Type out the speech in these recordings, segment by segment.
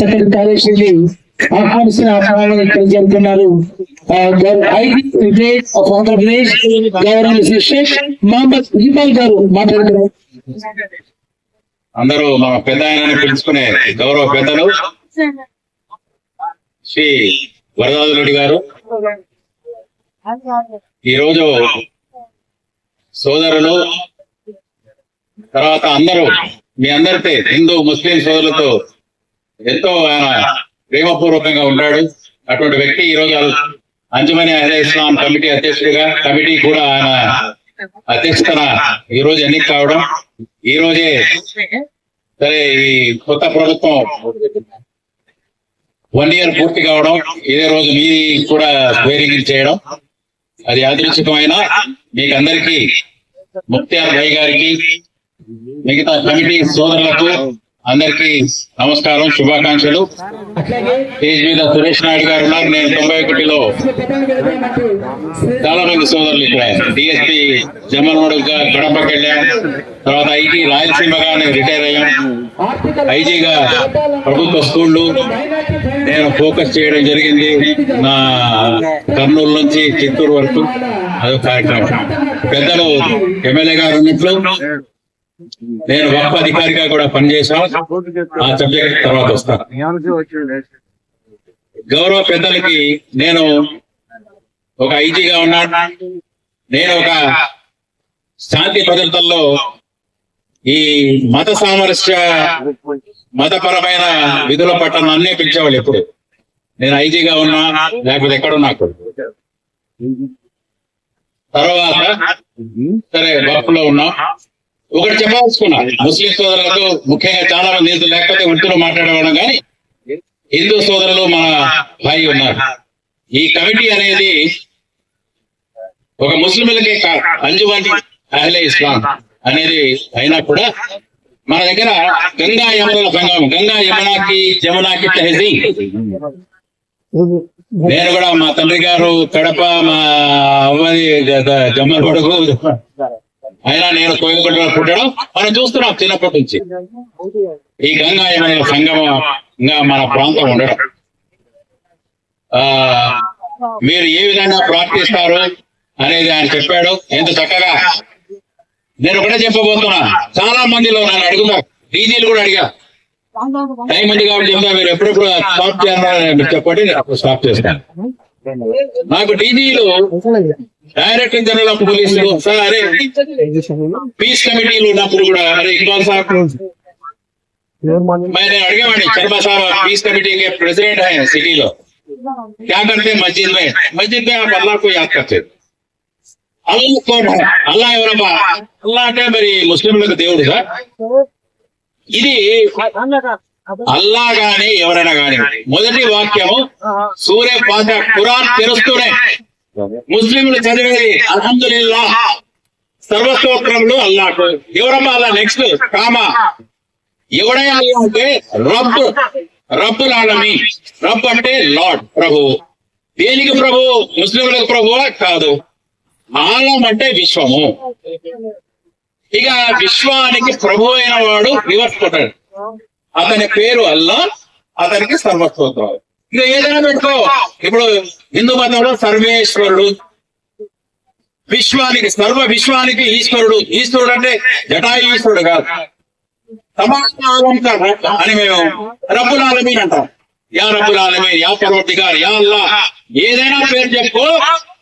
చక్కటి కార్యక్రమాన్ని ఆహ్వానిస్తున్న ఆఫ్ ఆంధ్రప్రదేశ్ గవర్నర్ షేక్ మహమ్మద్ ఇక్బాల్ గారు మాట్లాడుతున్నారు. అందరూ మా పెద్ద ఆయనని పిలుచుకునే గౌరవ పెద్దలు శ్రీ వరదాదు రెడ్డి గారు. ఈరోజు సోదరులు తర్వాత అందరూ మీ అందరితో హిందూ ముస్లిం సోదరులతో ఎంతో ఆయన ప్రేమపూర్వకంగా ఉన్నాడు. అటువంటి వ్యక్తి ఈ రోజు అంజమని అహ్లే ఇస్లాం కమిటీ అధ్యక్షుడిగా కమిటీ కూడా ఆయన అధ్యక్షతన ఈ రోజు ఎన్నిక కావడం. ఈ రోజే సరే ఈ కొత్త ప్రభుత్వం వన్ ఇయర్ పూర్తి కావడం. ఇదే రోజు మీరు కూడా వేరింగ్ చేయడం. అది యాదృచ్ఛికమైన మీకు అందరికీ ముక్త్యార్ భాయ్ గారికి మిగతా కమిటీ సోదరులకు అందరికీ నమస్కారం శుభాకాంక్షలు. అట్లాగే స్టేజ్ మీద సురేష్ నాయుడు గారు ఉన్నారు. నేను తొంభై ఒకటిలో చాలా మంది సోదరులు ఇక్కడ డిఎస్పీ జమల్ మోడల్గా గడపకి వెళ్ళాం. తర్వాత ఐటీ రాయలసీమగా నేను రిటైర్ అయ్యాం. ఐజీగా ప్రభుత్వ స్కూళ్ళు నేను ఫోకస్ చేయడం జరిగింది. నా కర్నూలు నుంచి చిత్తూరు వరకు అదొక కార్యక్రమం. పెద్దలు ఎమ్మెల్యే గారు ఉన్నట్లు నేను గొప్ప అధికారిగా కూడా పనిచేశాం ఆ సబ్జెక్ట్ తర్వాత వస్తాను గౌరవ పెద్దలకి నేను ఒక ఐజీగా ఉన్నాను నేను ఒక శాంతి భద్రతల్లో ఈ మత సామరస్య మతపరమైన విధుల పట్ల నన్నే పిలిచేవాళ్ళు ఎప్పుడు. నేను ఐజీగా ఉన్నా లేకపోతే ఎక్కడున్నా అక్కడ తర్వాత సరే వర్క్లో ఉన్నా. ఒకటి చెప్పాల్సుకున్నా ముస్లిం సోదరులకు ముఖ్యంగా చాలా మంది హిందువులు లేకపోతే ఉర్దూలో మాట్లాడేవాళ్ళం కానీ హిందూ సోదరులు మన భాయి ఉన్నారు. ఈ కమిటీ అనేది ఒక ముస్లింలకే కాదు అహ్లే ఇస్లాం అనేది అయినా కూడా మన దగ్గర గంగా యమునల సంగమం గంగా యమునాకి జమునాకి తహజీ నేను కూడా మా తండ్రి గారు కడప మా అమ్మది జమ్మల కొడుకు అయినా నేను కోయగొండలో పుట్టడం మనం చూస్తున్నాం చిన్నప్పటి నుంచి. ఈ గంగా యమునల సంగమంగా మన ప్రాంతం ఉండడం. ఆ మీరు ఏ విధంగా ప్రార్థిస్తారు అనేది ఆయన చెప్పాడు. ఎంత చక్కగా. నేను ఒకటే చెప్పబోతున్నా. చాలా మందిలో నన్ను అడుగుతారు. డీజీలు కూడా అడిగా టైం ఉంది కాబట్టి చెప్తా. మీరు ఎప్పుడెప్పుడు స్టాప్ చేయాలని చెప్పండి స్టాప్ చేస్తాను. నాకు diesel director general of police sir అరే పీస్ కమిటీలు ఉన్నప్పుడు కూడా అరే ఇక్బాల్ సార్ मैं ने अड़गेवाड़ी शर्मा साहब पीस कमेटी के प्रेसिडेंट हैं सिटी लो क्या करते हैं मस्जिद में मस्जिद में आप अल्लाह को याद करते हैं అల్లా కోన్ హై అల్లా ఎవరమ్మా అల్లా అంటే మరి ముస్లింలకు దేవుడు సార్ ఇది అల్లా గాని ఎవరైనా గాని మొదటి వాక్యము సూర్య పాత ఖురాన్ తెరుస్తూనే ముస్లింలు చదివేది అల్హందుల్లా సర్వస్తోత్రంలో అల్లాకు. ఎవరమ్మా నెక్స్ట్ కామా. ఎవడే అల్లా అంటే రబ్ రబ్బుల్ ఆలమీ రబ్ అంటే లార్డ్ ప్రభు. దేనికి ప్రభు? ముస్లింలకు ప్రభువా? కాదు. ఆలం అంటే విశ్వము. ఇక విశ్వానికి ప్రభు అయిన వాడు వివర్చుకుంటాడు అతని పేరు అల్లా అతనికి సర్వస్తోత్రాలు ఇక ఏదైనా పెట్టుకో. ఇప్పుడు హిందూ మతంలో సర్వేశ్వరుడు విశ్వానికి సర్వ విశ్వానికి ఈశ్వరుడు. ఈశ్వరుడు అంటే జటాయు ఈశ్వరుడు కాదు సమానం అని మేము రబ్బులాలమీన్ అంటాం. యా రబ్బులాలమీన్ యా పర్వతిగారు యా అల్లా. ఏదైనా పేరు చెప్పుకో.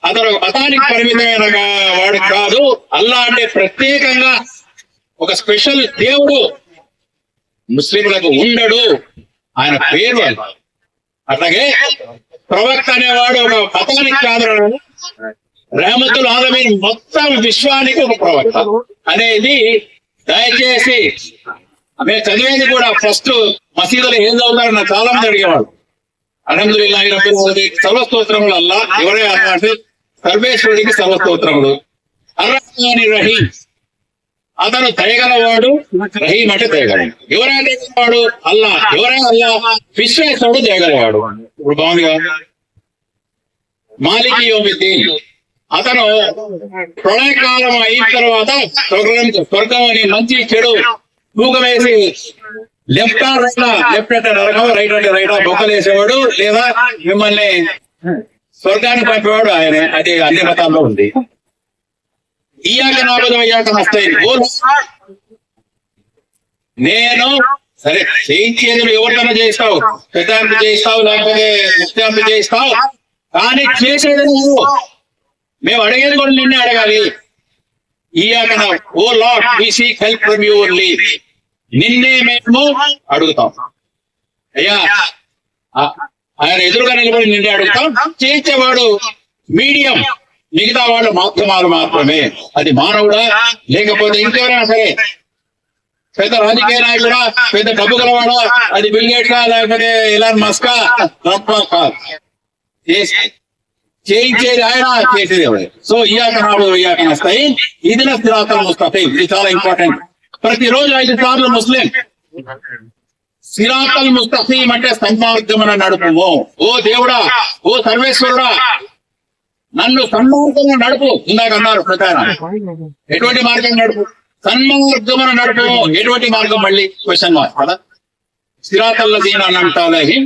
అతను ఒక మతానికి పరిమితమైన వాడు కాదు. అల్లా అంటే ప్రత్యేకంగా ఒక స్పెషల్ దేవుడు. ముస్లింలకు ఉండడు. ఆయన పేరు అట్లాగే ప్రవక్త అనేవాడు ఒక మతానికి కాదు రేమతుల్ ఆలమీన్ మొత్తం విశ్వానికి ఒక ప్రవక్త. అనేది దయచేసి మేము చదివేది కూడా ఫస్ట్ మసీదులో ఏం చదువుతారని నాకు చాలా మంది అడిగేవాడు. అల్హమ్దుల్లాహి రబ్బిల్ సర్వస్తోత్రములు అల్లా ఎవరే అల్లా అంటే సర్వేశ్వరుడికి సర్వస్తోత్రములు. అర్రహమాని రహీం అతను దయగలవాడు రహీం అంటే దయగలవాడు ఎవరా దయగలవాడు అల్లా ఎవరా అల్లా విశ్వేశ్వరుడు దయగలవాడు ఇప్పుడు బాగుంది కదా? మాలికి యోమిద్దీన్. అతను ప్రళయకాలం అయిన తర్వాత స్వర్గం స్వర్గం అని మంచి చెడు తూకం వేసి లెఫ్ట్ రైట్ లెఫ్ట్ అంటే నరకం రైట్ అంటే రైట్ బొక్కలు వేసేవాడు లేదా మిమ్మల్ని స్వర్గానికి పంపేవాడు ఆయన. అది అన్ని మతాల్లో ఉంది. ఇయాక నాబదం అయ్యాక నస్తాయి ఓ నేను సరే చేయించేది ఎవరికైనా చేస్తావు పెద్దాంత చేస్తావు లేకపోతే ముఖ్యాంత చేస్తావు కానీ చేసేది నువ్వు. మేము అడిగేది కూడా నిన్నే అడగాలి. ఇయాక a lot we seek help from you only నిన్నే మేము అడుగుతాం. అయ్యా ఆయన ఎదురుగా నిలబడి నిన్నే అడుగుతాం. చేయించేవాడు మీడియం. మిగతా వాళ్ళు మాధ్యమాలు మాత్రమే. అది మానవుడా? లేకపోతే ఇంకెవరైనా సరే? పెద్ద రాజకీయ నాయకుడా? పెద్ద డబ్బు గలవాడా? అది బిల్గేట్గా లేకపోతే ఇలాన్ మస్కా? ట్రంప్ కాదు. చేయించేది ఆయన చేసేది ఎవరు? సో ఇయాక నాడు ఇయాక నస్తాయి ఇది నా స్థిరాతలు వస్తాయి. ఇది చాలా ఇంపార్టెంట్. ప్రతిరోజు ఐదు సార్లు ముస్లిం. సిరాతల్ ముస్తఫీం అంటే సన్మార్గమున నడుపుము. ఓ దేవుడా ఓ సర్వేశ్వరుడా నన్ను సన్మార్గంగా నడుపు. ఇందాక అన్నారు ప్రకారం. ఎటువంటి మార్గం నడుపు? సన్మార్గమున నడుపు ఎటువంటి మార్గం మళ్ళీ? క్వశ్చన్ మార్క్ కదా? సిరాతల్ల దీని అని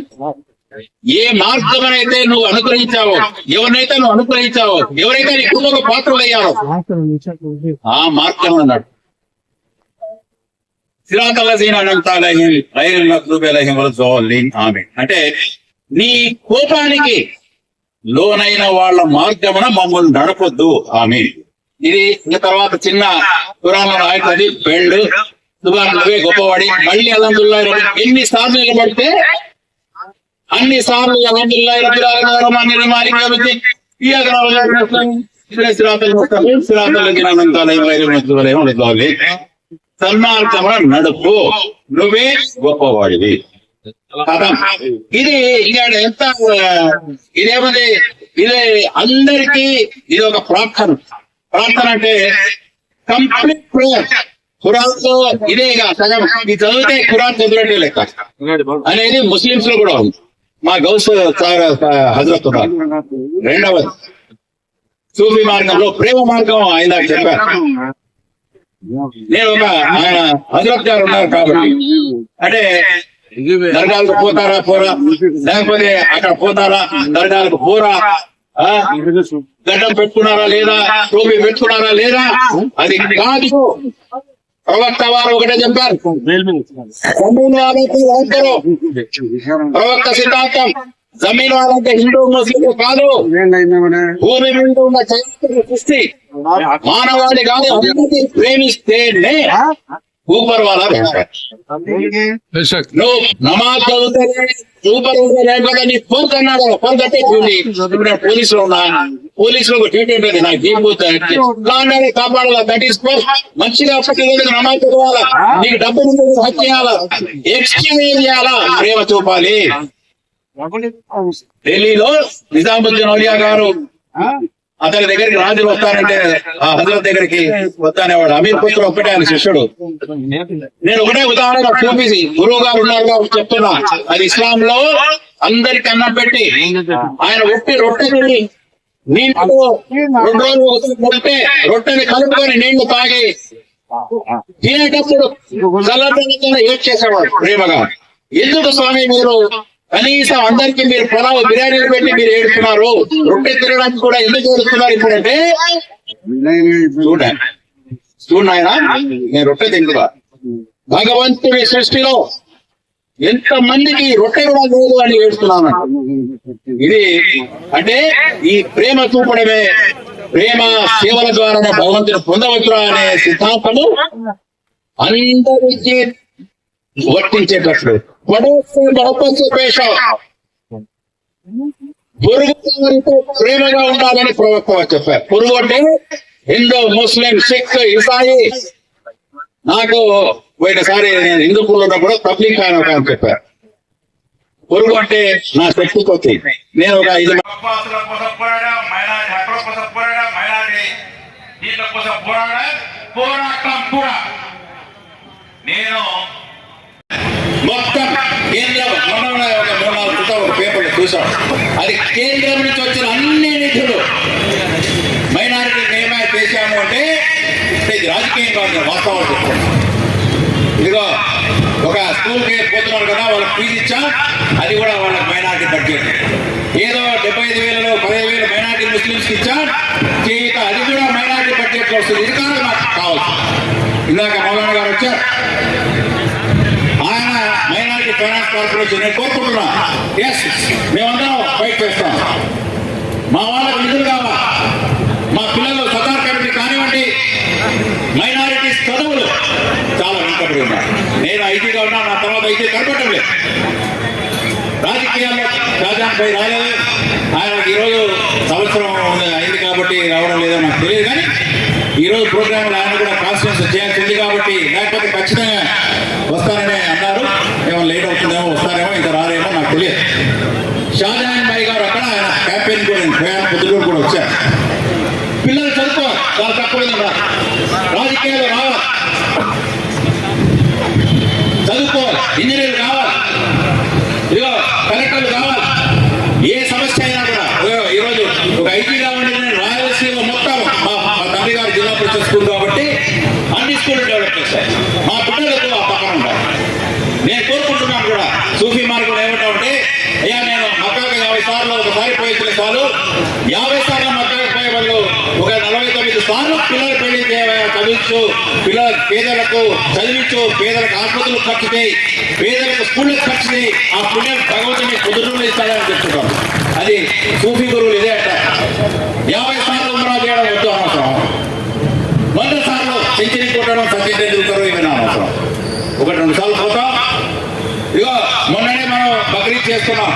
ఏ మార్గమనైతే నువ్వు అనుగ్రహించావో ఎవరినైతే నువ్వు అనుగ్రహించావో ఎవరైతే నీ కుటుంబ పాత్రలు అయ్యారో ఆ మార్గం అన్నాడు రైల్ మక్లూబెలహీం వలజోలిన్ ఆమె అంటే నీ కోపానికి లోనైన వాళ్ళ మార్గమున మమ్మల్ని నడపొద్దు. ఆమె ఇది తర్వాత చిన్న పురాణం రాయటది పెళ్ళు సుబాన్ నువ్వే గొప్పవాడి. మళ్ళీ అలందుల్లా ఎన్ని సార్లు నిలబడితే అన్ని సార్లు అలందుల్లా రబ్బిల్ కాబట్టి ఈ సన్మార్గమున నడుపు. నువ్వే గొప్పవాడివి. ఇది ఇక ఎంత ఇదేమంది ఇది అందరికీ ఇది ఒక ప్రార్థన. ప్రార్థన అంటే కంప్లీట్ ప్రేయర్. ఖురాన్లో ఇదే ఇక సగం. ఇది చదివితే ఖురాన్ చదివినట్టే లెక్క. అనేది ముస్లింస్లో కూడా ఉంది. మా గౌస్ హజరత్ ఉన్నారు. రెండవది. సూఫీ మార్గంలో ప్రేమ మార్గం ఆయన చెప్పారు. నేను ఒక ఆయన హజరత్ గారు ఉన్నారు కాబట్టి. అంటే దర్గాలకు పోతారా పోరా? లేకపోతే అక్కడ పోతారా? దర్గాలకు పోరా? గడ్డం పెట్టుకున్నారా లేదా? టోపీ పెట్టుకున్నారా లేదా? అది కాదు. ప్రవక్త వారు ఒకటే చెప్పారు. ప్రవక్త సిద్ధాంతం జమీన్ వాళ్ళంటే హిందూ ముస్లిం కాదు. భూమి మీద ఉన్న చరిత్ర సృష్టి. మానవాళి కాదు అందరినీ ప్రేమిస్తేనే నువ్వు నమాజ్ చదివితేనే సూపర్ లేకపోతే నీ ఫోన్ కన్నాడు ఫోన్ ఇప్పుడు నేను పోలీసులు ఉన్నా పోలీసులు ఒక ఉంటుంది నాకు జీపోతుంది కాండాన్ని కాపాడాలా? దట్ ఈస్ మంచిగా నమాజ్ చదవాలా? నీకు డబ్బు నుంచి హక్ చేయాలా? ఎక్స్చేంజ్ చేయాలా? ప్రేమ చూపాలి. ఢిల్లీలో నిజాముద్దీన్ ఔలియా గారు అతని దగ్గరికి రాజులు వస్తానంటే ఆ హజరత్ దగ్గరికి వస్తానేవాడు. అమీర్ పుత్ర ఒక్కటే ఆయన శిష్యుడు. నేను ఒకటే ఉదాహరణ చూపించి గురువు గారు ఉన్నారు కాబట్టి చెప్తున్నా. అది ఇస్లాం లో అందరికి అన్నం పెట్టి ఆయన ఒట్టి రొట్టె తిని నీళ్ళు రెండు రోజులు కొడితే రొట్టెని కలుపుకొని నీళ్ళు తాగి తినేటప్పుడు చల్లదనంగా ఏం చేసేవాడు ప్రేమగా. ఎందుకు స్వామి మీరు కనీసం అందరికి మీరు పొలం బిర్యానీలు పెట్టి మీరు ఏడుస్తున్నారు రొట్టె తినడానికి కూడా ఎందుకు ఏడుస్తున్నారు ఇప్పుడంటే? చూడండి. ఆయన నేను రొట్టె తింటున్నా. భగవంతుడి సృష్టిలో ఎంత మందికి రొట్టె కూడా లేదు అని ఏడుస్తున్నాను. ఇది అంటే ఈ ప్రేమ చూపడమే ప్రేమ సేవల ద్వారా భగవంతుని పొందవచ్చు అనే సిద్ధాంతము అందరికీ వర్తించేటట్లు. పడవస్తే పేష. పొరుగు ప్రేమగా ఉండాలని ప్రవక్త చెప్పారు. పొరుగు అంటే హిందూ ముస్లిం సిక్ ఇసాయి. నాకు పోయినసారి నేను హిందూ ఉన్నప్పుడు పబ్లిక్ ఆయన ఒక చెప్పారు. పొరుగు అంటే నా శక్తి కొద్ది. నేను ఒక ఐదు కోసం పోరాటం కూడా. నేను మొత్తం కేంద్రం మొన్న ఒక మూడు నాలుగు క్రితం ఒక పేపర్లో చూసాం. అది కేంద్రం నుంచి వచ్చిన అన్ని నిధులు ఇది రాజకీయం కాదు వాస్తవాలు చెప్తున్నాను ఇదిగో ఒక స్కూల్కి పోతున్నారు కదా వాళ్ళకి ఫీజు ఇచ్చా అది కూడా వాళ్ళకి మైనార్టీ బడ్జెట్. ఏదో డెబ్బై ఐదు వేలలో పదహైదు వేలు మైనారిటీ ముస్లింస్కి ఇచ్చా చేయుత అది కూడా మైనార్టీ బడ్జెట్లో వస్తుంది. ఇది కాదు నాకు కావాలి ఇందాక మౌలానా గారు వచ్చారు. ఆయన మైనారిటీ ఫైనాన్స్ కార్పొరేషన్ నేను కోరుకుంటున్నా. ఎస్ మేమందరం ఫైట్ చేస్తాం. మా వాళ్ళకు నిధులు కావా మా పిల్లలు సతార్ కమిటీ కానివ్వండి. మైనారిటీస్ చదువులు చాలా వెనుకబడి ఉన్నారు నేను ఐటీగా ఉన్నా నా తర్వాత ఐటీ కనపడటం లేదు. రాజకీయాల్లో షాజాన్ పై రాలేదు. ఆయన ఈరోజు సంవత్సరం అయింది కాబట్టి రావడం లేదో నాకు తెలియదు కానీ ఈరోజు ప్రోగ్రాంలో ఆయన కూడా కాన్స్టిట్యూన్స్ చేయాల్సింది కాబట్టి లేకపోతే ఖచ్చితంగా వస్తారనే అన్నారు. ఏమో లేట్ అవుతుందేమో వస్తారేమో ఇంకా రారేమో నాకు తెలియదు. షాజహాన్ భాయ్ గారు అక్కడ ఆయన క్యాంపెయిన్ కూడా పోయాను పొద్దుటూరు కూడా వచ్చారు పిల్లలు చదువుకోవాలి చాలా తక్కువ రాజకీయాలు రావాలి. చదువుకోవాలి ఇంజనీర్లు కావాలి. ఇదిగో కలెక్టర్లు కావాలి. ఏ సమస్య అయినా కూడా ఈరోజు ఒక ఐటీగా ఉండే రాయలసీమ మొత్తం మా మా తండ్రి గారు జిల్లా పరిషత్ స్కూల్ కాబట్టి అన్ని స్కూల్ డెవలప్ చేశారు మా పిల్లలకు ఆ పక్కన ఉంటారు నేను కోరుకుంటున్నాను కూడా సూఫీ మార్గం ఏమంటా ఉంటే అయ్యా నేను మక్కాకు యాభై సార్లు ఒకసారి పోయించిన సార్లు యాభై సార్లు మక్కాకు పోయే వాళ్ళు ఒక నలభై తొమ్మిది సార్లు పిల్లలు పెళ్ళి చదివించు. పిల్లల పేదలకు చదివించు. పేదలకు ఆసుపత్రులు ఖర్చు చేయి. పేదలకు స్కూళ్ళకు ఖర్చు చేయి. ఆ పుణ్యం భగవంతుని కుదురులు ఇస్తాడని చెప్తున్నాం అది సూఫీ గురువులు ఇదే అంట. యాభై సార్లు ఉమ్రా చేయడం వద్దు అవసరం వంద సార్లు సెంచరీ కొట్టడం సత్యం టెండూల్కర్ ఇవన్నీ అవసరం ఒకటి రెండు సార్లు పోతాం. ఇగో మొన్ననే మనం బక్రీద్ చేస్తున్నాం.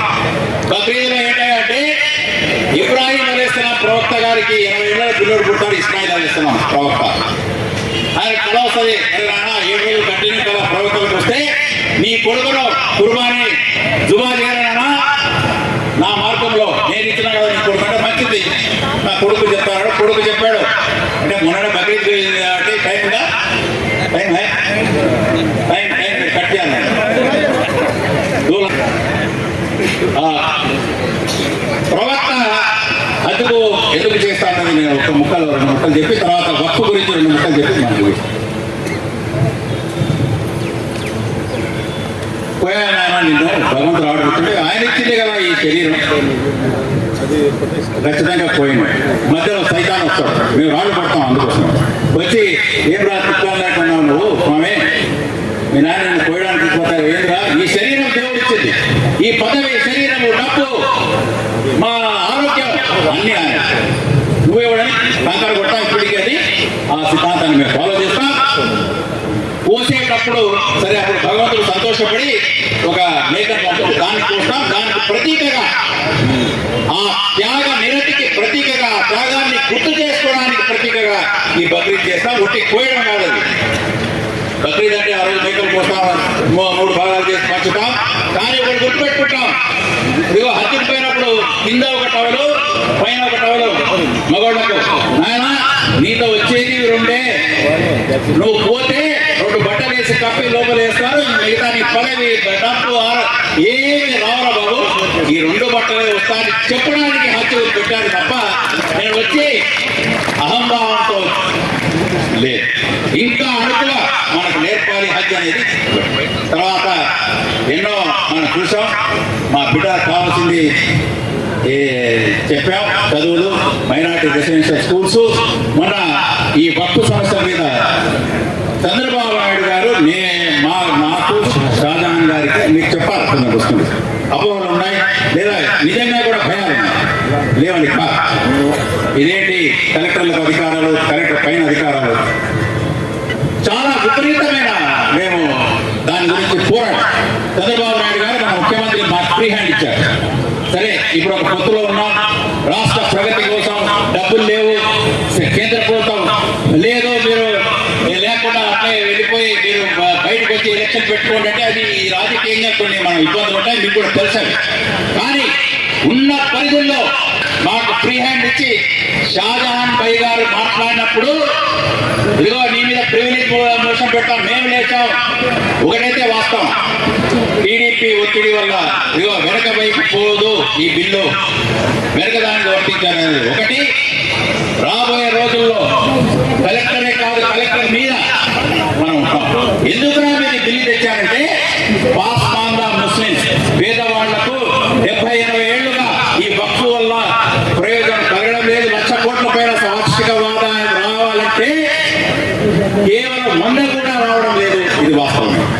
బక్రీద్లో ఏంటంటే ఇబ్రాహిం అలీస్లాం ప్రవక్త గారికి ఇరవై ఏళ్ళ పిల్లడు పుట్టారు ఇస్మాయిల్ అలేస్తున్నాం ప్రవక్త. ఆయన కళ వస్తుంది నాన్న ఏడు రోజులు కంటిన్యూ కదా ప్రవక్తలకు వస్తే నీ కొడుకును కుర్బాని జుబా చేయాలన్నా నా మార్గంలో నేను ఇచ్చిన కదా నీ కొడుకు. అంటే మంచిది. నా కొడుకు చెప్తాడు కొడుకు చెప్పాడు. అంటే మొన్న బక్రీద్ అంటే టైం టైం హై? టైం టైం కట్ చేయాలి దూరం. ఆ, ప్రవక్త అందుకు ఎందుకు చేస్తానని నేను ఒక ముక్కలు రెండు ముక్కలు చెప్పి తర్వాత వక్కు గురించి రెండు ముక్కలు చెప్పి మనకు పోయాను ఆయన నిన్ను భగవంతుడు ఆడుతుంటే ఆయన ఇచ్చింది కదా ఈ శరీరం. ఖచ్చితంగా పోయింది. మధ్యలో సైతాన్ వస్తాడు. మేము రాళ్ళు పడతాం అందుకోసం. వచ్చి ఏం రా కుక్కలు లేకుండా నువ్వు స్వామి మీ నాన్న నిన్ను పోయడానికి పోతారు. ఏంద్రా? ఈ శరీరం దేవుడు ఇచ్చింది ఈ పదవి శరీరము డబ్బు మా ఆరోగ్యం అన్ని ఆయన నువ్వెవడని కంకర కొట్టాం ఇప్పటికీ అది ఆ సిద్ధాంతాన్ని మేము ఫాలో చేస్తాం పోసేటప్పుడు సరే అప్పుడు భగవంతుడు సంతోషపడి ఒక మేకను దాన్ని చూస్తాం దానికి ప్రతీకగా. ఆ త్యాగ నిరతికి ప్రతీకగా త్యాగాన్ని గుర్తు చేసుకోవడానికి ప్రతీకగా ఈ బక్రీద్ చేస్తాం. ఒట్టి కోయడం కాదు బక్రీద్ అంటే ఆ రోజు మేకలు కోస్తాం మూడు భాగాలు చేసి పంచుతాం. కానీ ఒకటి గుర్తుపెట్టుకుంటాం. ఇదిగో హత్యకు పోయినప్పుడు కింద ఒక టవలు పైన ఒక టవలు. మగవాళ్ళకు నాయన నీతో వచ్చేది రెండే. నువ్వు పోతే రెండు బట్టలు వేసి కప్పి లోపల వేస్తారు మిగతా నీ పదవి డబ్బు ఏమి రావరా బాబు? ఈ రెండు బట్టలే వస్తాయని చెప్పడానికి హత్య పెట్టాను తప్ప నేను వచ్చి అహంభావంతో లేదు. ఇంకా అణుకుగా మనకు నేర్పాలి హత్య అనేది. తర్వాత ఎన్నో మనం చూసాం. మా బిడ్డ కావాల్సింది ఏ చెప్పాం. చదువులు మైనార్టీ రెసిడెన్షియల్ స్కూల్స్. మొన్న ఈ భక్తు సంస్థ మీద చంద్రబాబు నాయుడు గారు నేను మా నాకు షాజహాన్ గారికి మీకు చెప్పాలి వస్తుంది. అపోహలు ఉన్నాయి లేదా నిజంగా కూడా భయాలు ఉన్నాయి. లేవని ఇదేంటి కలెక్టర్లకు అధికారాలు కలెక్టర్ పైన అధికారాలు? చాలా విపరీతమైన మేము దాని గురించి పోరాడు చంద్రబాబు నాయుడు గారు మన ముఖ్యమంత్రి మాకు ఫ్రీ హ్యాండ్ ఇచ్చారు. సరే ఇప్పుడు ఒక పొత్తులో ఉన్నాం. రాష్ట్ర ప్రగతి కోసం డబ్బులు లేవు కేంద్ర ప్రభుత్వం లేదు మీరు లేకుండా అట్లే వెళ్ళిపోయి మీరు బ- బయటకు పెట్టుకోండి అంటే అది రాజకీయంగా కొన్ని మనం ఇబ్బందులు ఉంటాయి మీకు కూడా తెలుసు. కానీ ఉన్న పరిధుల్లో మాకు ఫ్రీ హ్యాండ్ ఇచ్చి షాజహాన్ బై గారు మాట్లాడినప్పుడు ఇదిగో నీ మీద ప్రివిలేజ్ మోసం పెట్టాం మేము లేచాం. ఒకటైతే వాస్తవం. టీడీపీ ఒత్తిడి వల్ల ఇదిగో వెనక వైపు పోదు ఈ బిల్లు. వెనక దానికి వర్తించారనేది ఒకటి రాబోయే రోజుల్లో కలెక్టరే కాదు కలెక్టర్ మీద ఎందుకురా మీరు బిల్లు తెచ్చారంటే పాస్మాందా ముస్లిమ్స్. పేదవాళ్ళకు డెబ్బై ఎనభై ఏళ్ళుగా ఈ వక్ఫ్ వల్ల ప్రయోజనం కలగడం లేదు. లక్ష కోట్ల పైన సాక్షిక వాదాయం రావాలంటే కేవలం వంద కూడా రావడం లేదు. ఇది వాస్తవం